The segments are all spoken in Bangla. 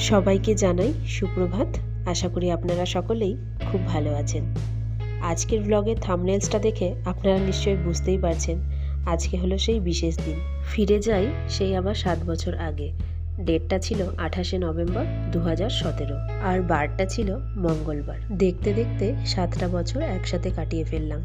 সবাইকে জানাই সুপ্রভাত। আশা করি আপনারা সকলেই খুব ভালো আছেন। আজকের ব্লগের থামনেলসটা দেখে আপনারা নিশ্চয়ই বুঝতেই পারছেন, আজকে হলো সেই বিশেষ দিন। ফিরে যাই সেই আবার সাত বছর আগে। ডেটটা ছিল আঠাশে নভেম্বর দু হাজার সতেরো আর বারটা ছিল মঙ্গলবার। দেখতে দেখতে সাতটা বছর একসাথে কাটিয়ে ফেললাম।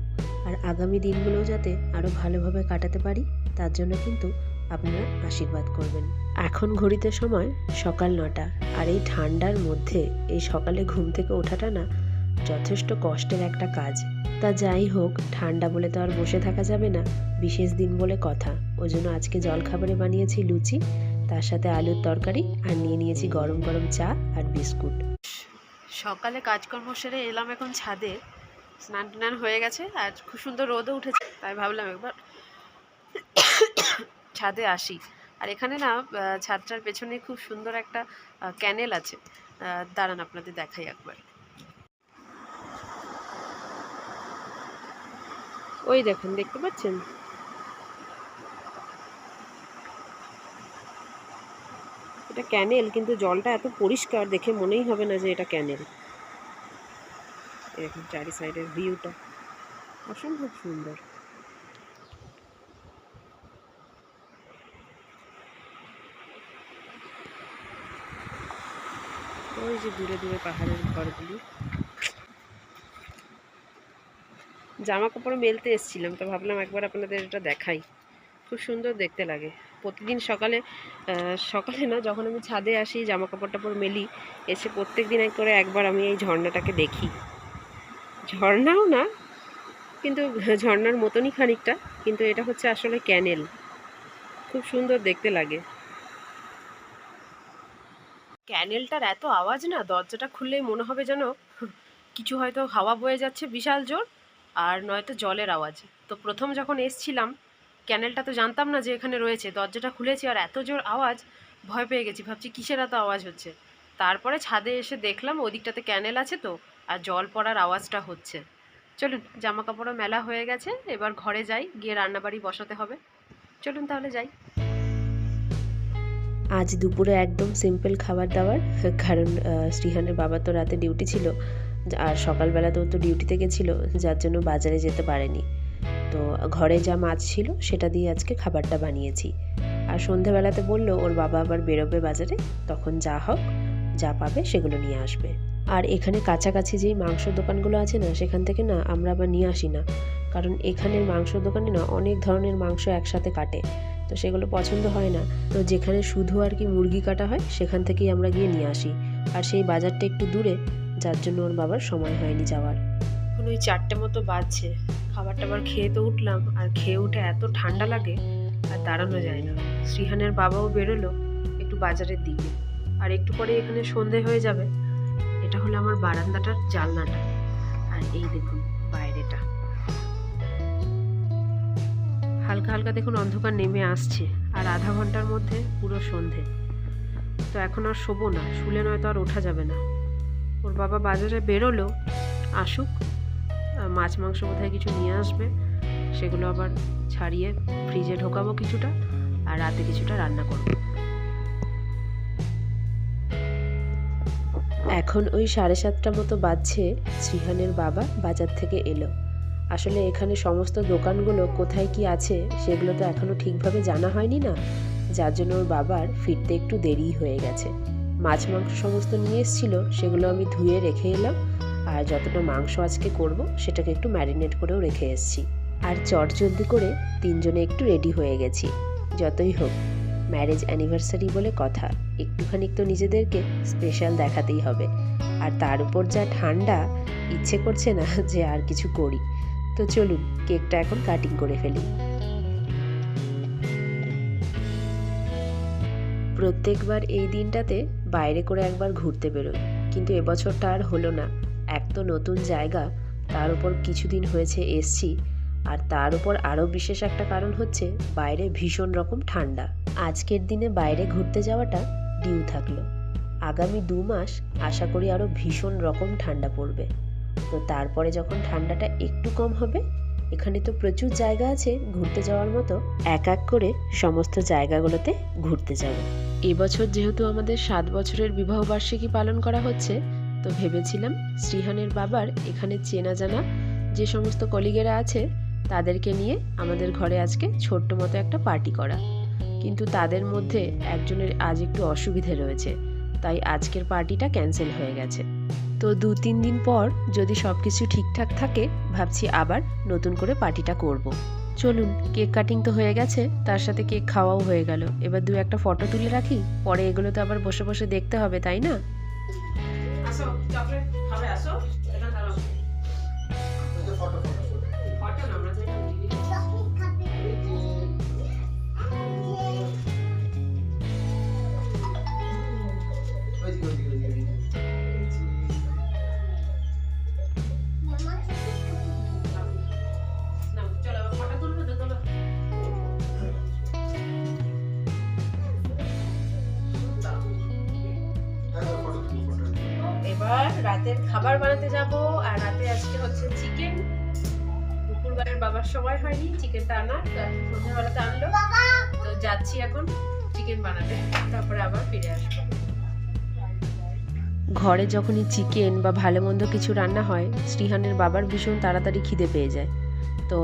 আর আগামী দিনগুলো যাতে আরও ভালোভাবে কাটাতে পারি, তার জন্য কিন্তু আপনারা আশীর্বাদ করবেন। এখন ঘড়িতে সময় সকাল নটা, আর এই ঠান্ডার মধ্যে এই সকালে ঘুম থেকে ওঠাটা না যথেষ্ট কষ্টের একটা কাজ। তা যাই হোক, ঠান্ডা বলে তো আর বসে থাকা যাবে না, বিশেষ দিন বলে কথা। ওই জন্য আজকে জলখাবারে বানিয়েছি লুচি, তার সাথে আলুর তরকারি, আর নিয়ে নিয়েছি গরম গরম চা আর বিস্কুট। সকালে কাজকর্ম সেরে এলাম এখন ছাদে স্নান টান হয়ে গেছে, আর খুব সুন্দর রোদও উঠেছে, তাই ভাবলাম একবার ছাদে আসি। আর এখানে না ছাদটার পেছনে খুব সুন্দর একটা ক্যানেল আছে। দাঁড়ান আপনাদের দেখাই একবার। ওই দেখুন, দেখতে পাচ্ছেন? এটা ক্যানেল, কিন্তু জলটা এত পরিষ্কার দেখে মনেই হবে না যে এটা ক্যানেল। এরকম চারি সাইডের ভিউটা অসম্ভব সুন্দর। ওই যে দূরে দূরে পাহাড়ের ঘরগুলি। জামা কাপড় মেলতে এসেছিলাম, তো ভাবলাম একবার আপনাদের এটা দেখাই। খুব সুন্দর দেখতে লাগে। প্রতিদিন সকালে সকালে না, যখন আমি ছাদে আসি জামা কাপড় টাপড় মেলি, এসে প্রত্যেক দিন করে একবার আমি এই ঝর্ণাটাকে দেখি। ঝর্ণাও না, কিন্তু ঝর্ণার মতনই খানিকটা, কিন্তু এটা হচ্ছে আসলে ক্যানেল। খুব সুন্দর দেখতে লাগে। ক্যানেলটার এত আওয়াজ না, দরজাটা খুললেই মনে হবে যেন কিছু হয়তো হাওয়া বয়ে যাচ্ছে, বিশাল জোর। আর নয়তো জলের আওয়াজ। তো প্রথম যখন এসছিলাম, ক্যানেলটা তো জানতাম না যে এখানে রয়েছে, দরজাটা খুলেছি আর এত জোর আওয়াজ, ভয় পেয়ে গেছি, ভাবছি কিসের এত আওয়াজ হচ্ছে? তারপরে ছাদে এসে দেখলাম ওদিকটাতে ক্যানেল আছে তো, আর জল পড়ার আওয়াজটা হচ্ছে। চলুন জামা কাপড়ও মেলা হয়ে গেছে, এবার ঘরে যাই, গিয়ে রান্নাবাড়ি বসাতে হবে। চলুন তাহলে যাই। আজ দুপুরে একদম সিম্পল খাবার দাবার, কারণ শ্রীহানের বাবা তো রাতে ডিউটি ছিল, আর সকালবেলাতেও তো ডিউটিতে গেছিল যার জন্য বাজারে যেতে পারেনি। তো ঘরে যা মাছ ছিল, সেটা দিয়ে আজকে খাবারটা বানিয়েছি। আর সন্ধেবেলাতে বলল, ওর বাবা আবার বেরোবে বাজারে, তখন যা হোক, যা পাবে সেগুলো নিয়ে আসবে। আর এখানে কাছাকাছি যেই মাংস দোকানগুলো আছে না, সেখান থেকে না আমরা আবার নিয়ে আসি না। কারণ এখানের মাংস দোকানে না অনেক ধরনের মাংস একসাথে কাটে। তো সেগুলো পছন্দ হয় না। তো যেখানে শুধু আর কি মুরগি কাটা হয়, সেখান থেকেই আমরা গিয়ে নিয়ে আসি। আর সেই বাজারটা একটু দূরে, যার জন্য ওর বাবার সময় হয়নি যাওয়ার। এখন ওই চারটে মতো বাজছে। খাবার টাবার খেয়ে তো উঠলাম, আর খেয়ে উঠে এত ঠান্ডা লাগে, আর দাঁড়ানো যায় না। শ্রীহানের বাবাও বেরোলো একটু বাজারের দিকে। আর একটু পরে এখানে সন্ধে হয়ে যাবে। এটা হলো আমার বারান্দাটার জালনাটা। আর এই দেখুন। হালকা হালকা দেখুন অন্ধকার নেমে আসছে আর আধা ঘণ্টার মধ্যে পুরো সন্ধে। তো এখন আর শোবো না, শুলে নয়তো আর ওঠা যাবে না। ওর বাবা বাজারে বেরোলো, আসুক মাছ মাংস বোধহয় কিছু নিয়ে আসবে, সেগুলো আবার ছাড়িয়ে ফ্রিজে ঢোকাবো কিছুটা আর রাতে কিছুটা রান্না করব। এখন ওই সাড়ে সাতটা মতো বাজছে শ্রীহানের বাবা বাজার থেকে এলো। আসলে এখানে সমস্ত দোকানগুলো কোথায় কি আছে সেগুলো তো এখনও ঠিকভাবে জানা হয়নি না। যার জন্য ওর বাবার ফিরতে একটু দেরি হয়ে গেছে। মাছ, মাংস সমস্ত নিয়ে এসেছিল, সেগুলো আমি ধুয়ে রেখে এলাম। আর যতটা মাংস আজকে করব, সেটাকে একটু ম্যারিনেট করেও রেখে এসেছি। আর চটজলদি করে তিনজনে একটু রেডি হয়ে গেছি। যতই হোক, ম্যারেজ অ্যানিভার্সারি বলে কথা, একটুখানি তো নিজেদেরকে স্পেশাল দেখাতেই হবে। আর তার উপর যা ঠান্ডা, ইচ্ছে করছে না যে আর কিছু করি। তো চলুন, কেকটা এখন কাটিং করে ফেলি। প্রত্যেকবার এই দিনটাতে বাইরে করে একবার ঘুরতে বেরোই, কিন্তু এবছরটা আর হলো না। এক তো নতুন জায়গা, তার উপর কিছুদিন হয়েছে এসছি, আর তার উপর আরও বিশেষ একটা কারণ হচ্ছে বাইরে ভীষণ রকম ঠান্ডা। আজকের দিনে বাইরে ঘুরতে যাওয়াটা ডিউ থাকল। আগামী দু মাস আশা করি আরও ভীষণ রকম ঠান্ডা পড়বে। তো তারপরে যখন ঠান্ডাটা একটু কম হবে, এখানে তো প্রচুর জায়গা আছে ঘুরতে যাওয়ার মতো, এক এক করে সমস্ত জায়গাগুলোতে ঘুরতে যাব। এবছর যেহেতু আমাদের সাত বছরের বিবাহবার্ষিকী পালন করা হচ্ছে, তো ভেবেছিলাম শ্রীহানের বাবার এখানে চেনা জানা যে সমস্ত কলিগেরা আছে, তাদেরকে নিয়ে আমাদের ঘরে আজকে ছোট্ট মতো একটা পার্টি করা। কিন্তু তাদের মধ্যে একজনের আজ একটু অসুবিধে রয়েছে, তাই আজকের পার্টিটা ক্যান্সেল হয়ে গেছে। তো দু তিন দিন পর যদি সব কিছু ঠিকঠাক থাকে, ভাবছি আবার নতুন করে পার্টিটা করব। চলুন, কেক কাটিং তো হয়ে গেছে, তার সাথে কেক খাওয়াও হয়ে গেল। এবার দু একটা ফটো তুলে রাখি, পরে এগুলো তো আবার বসে বসে দেখতে হবে, তাই না? আসো আসো। রাতের খাবার বানাতে যাব। আর রাতে আজকে হচ্ছে চিকেন দুপুরবেলার বাবার সময় হয়নি চিকেনটা আনা তো সন্ধ্যাবেলাতে আনলো। তো যাচ্ছি এখন চিকেন বানাতে। তারপরে আবার ফিরে আসব। ঘরে যখনই চিকেন বা ভালো মন্দ কিছু রান্না হয় শ্রীহানের বাবার ভীষণ তাড়াতাড়ি খিদে পেয়ে যায়। তো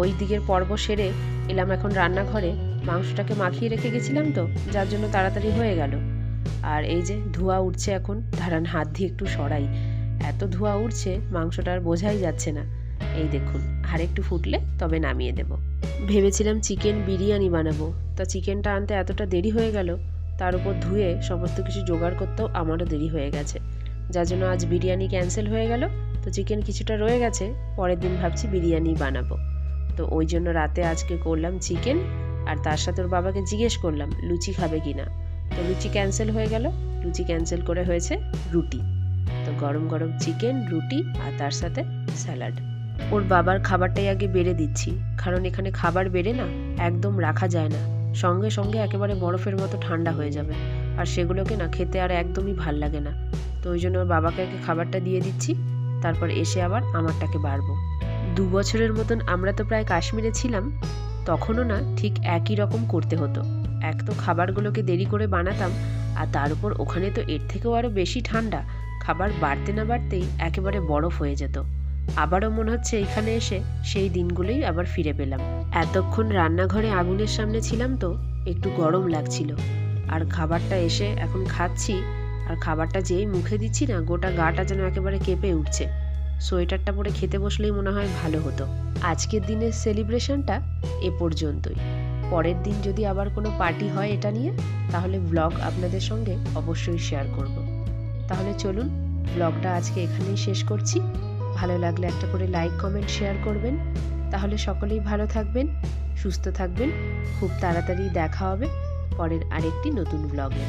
ওই দিকের পর্ব সেরে এলাম এখন রান্নাঘরে। মাংসটাকে মাখিয়ে রেখে গেছিলাম তো যার জন্য তাড়াতাড়ি হয়ে গেল। আর এই যে ধোঁয়া উঠছে এখন ধারান হাত দিয়ে একটু সরাই। এত ধোঁয়া উঠছে, মাংসটা আর বোঝাই যাচ্ছে না। এই দেখুন আর একটু ফুটলে তবে নামিয়ে দেব। ভেবেছিলাম চিকেন বিরিয়ানি বানাবো, তা চিকেনটা আনতে এতটা দেরি হয়ে গেল, তার উপর ধুয়ে সমস্ত কিছু জোগাড় করতেও আমারও দেরি হয়ে গেছে। যার জন্য আজ বিরিয়ানি ক্যান্সেল হয়ে গেল, তো চিকেন কিছুটা রয়ে গেছে, পরের দিন ভাবছি বিরিয়ানি বানাবো। তো ওই জন্য রাতে আজকে করলাম চিকেন, আর তার সাথে ওর বাবাকে জিজ্ঞেস করলাম, লুচি খাবে কি না? তো লুচি ক্যান্সেল হয়ে গেল। লুচি ক্যান্সেল করে হয়েছে রুটি। তো গরম গরম চিকেন রুটি আর তার সাথে স্যালাড ওর বাবার খাবারটাই আগে বেড়ে দিচ্ছি। কারণ এখানে খাবার বেড়ে না একদম রাখা যায় না। সঙ্গে সঙ্গে একেবারে বরফের মতো ঠান্ডা হয়ে যাবে। আর সেগুলোকে না খেতে আর একদমই ভালো লাগে না। তো ওই জন্য ওর বাবাকে আগে খাবারটা দিয়ে দিচ্ছি। তারপর এসে আবার আমারটাকে বাড়বো। দু বছরের মতন আমরা তো প্রায় কাশ্মীরে ছিলাম। তখনও না ঠিক একই রকম করতে হতো। এক তো খাবারগুলোকে দেরি করে বানাতাম, আর তার উপর ওখানে তো এর থেকেও আরও বেশি ঠান্ডা, খাবার বাড়তে না বাড়তেই একেবারে বরফ হয়ে যেত। আবারও মনে হচ্ছে এখানে এসে সেই দিনগুলোই আবার ফিরে পেলাম। এতক্ষণ রান্নাঘরে আগুনের সামনে ছিলাম তো, একটু গরম লাগছিল। আর খাবারটা এসে এখন খাচ্ছি, আর খাবারটা যেই মুখে দিচ্ছি না, গোটা গাটা যেন একেবারে কেঁপে উঠছে। সোয়েটারটা পরে খেতে বসলেই মনে হয় ভালো হতো। আজকের দিনের সেলিব্রেশনটা এ পর্যন্তই। পরের দিন যদি আবার কোনো পার্টি হয় এটা নিয়ে, তাহলে ব্লগ আপনাদের সঙ্গে অবশ্যই শেয়ার করব। তাহলে চলুন ব্লগটা আজকে এখানেই শেষ করছি। ভালো লাগলে একটা করে লাইক কমেন্ট শেয়ার করবেন। তাহলে সকলেই ভালো থাকবেন, সুস্থ থাকবেন। খুব তাড়াতাড়ি দেখা হবে পরের আরেকটি নতুন ব্লগে